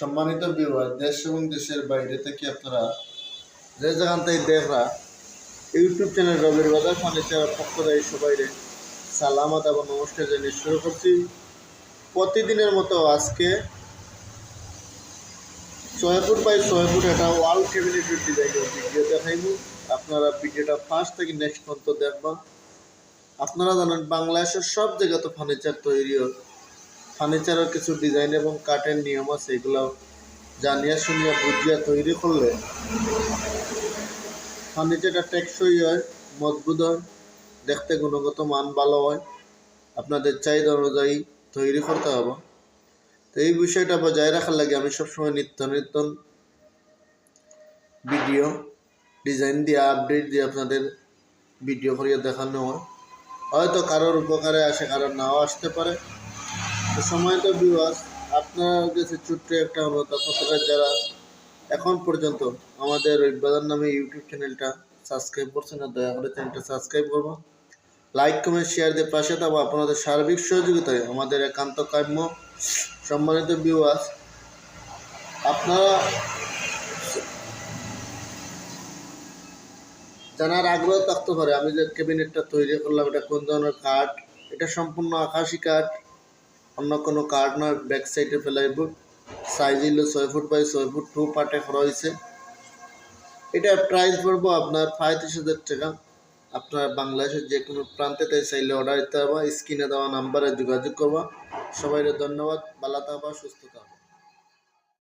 সম্মানিত বিবাহ দেশ এবং দেশের বাইরে থেকে আপনারা যে যেখান থেকে দেখরা ইউটিউব চ্যানেল রবির বাজার ফার্নিচার পক্ষ সবাই সালামত এবং নমস্কার জানিয়ে শুরু করছি। প্রতিদিনের মতো আজকে ছয় বাই ছয় একটা ওয়াল ক্যাবিনেটের ডিজাইনের ভিডিও দেখাইব। আপনারা ভিডিওটা ফার্স্ট থেকে নেক্সট পর্যন্ত দেখবেন আপনারা জানেন বাংলাদেশের সব জায়গা তো ফার্নিচার তৈরি হয়। ফার্নিচারের কিছু ডিজাইন এবং কাঠের নিয়ম আছে, এগুলো জানিয়া শুনিয়া বুঝিয়া তৈরি করলে ফার্নিচারটা টেকসই হয়, মজবুত হয়, দেখতে গুণগত মান ভালো হয়। আপনাদের চাহিদা অনুযায়ী তৈরি করতে হবে। তো এই বিষয়টা বজায় রাখার লাগে আমি সবসময় নিত্য নিত্য ভিডিও, ডিজাইন দিয়ে, আপডেট দিয়ে আপনাদের ভিডিও করিয়ে দেখানো হয়। হয়তো কারোর উপকারে আসে, কারোর নাও আসতে পারে। তো সময় তো বিবাস আপনার কাছে ছোট্ট একটা অনুরোধ আপনারা যারা এখন পর্যন্ত আমাদের রবিবাজার নামে ইউটিউব চ্যানেলটা সাবস্ক্রাইব করছেন না, দয়া করে চ্যানেলটা সাবস্ক্রাইব করব লাইক কমেন্ট শেয়ার দিয়ে পাশে থাকব। আপনাদের সার্বিক সহযোগিতায় আমাদের একান্ত কাম্য সম্মানিত ভিউয়ার্স আপনারা জানার আগ্রহ থাকতে পারে। আমি যে ক্যাবিনেটটা তৈরি করলাম, এটা কোন ধরনের কাঠ এটা সম্পূর্ণ আকাশি কাঠ অন্য কোনো কার্ড নয় ব্যাক সাইডে ফেলাইব সাইজ হলো ছয় ফুট বাই ছয় ফুট টু পার্টে করা হয়েছে এটা প্রাইস পড়ব আপনার পঁয়ত্রিশ হাজার টাকা। আপনার বাংলাদেশের যে কোনো প্রান্তে তাই চাইলে অর্ডার দিতে হবে স্ক্রিনে দেওয়া নাম্বারে যোগাযোগ করবা। সবাইকে ধন্যবাদ। ভালো থাকবা, সুস্থ থাকবা।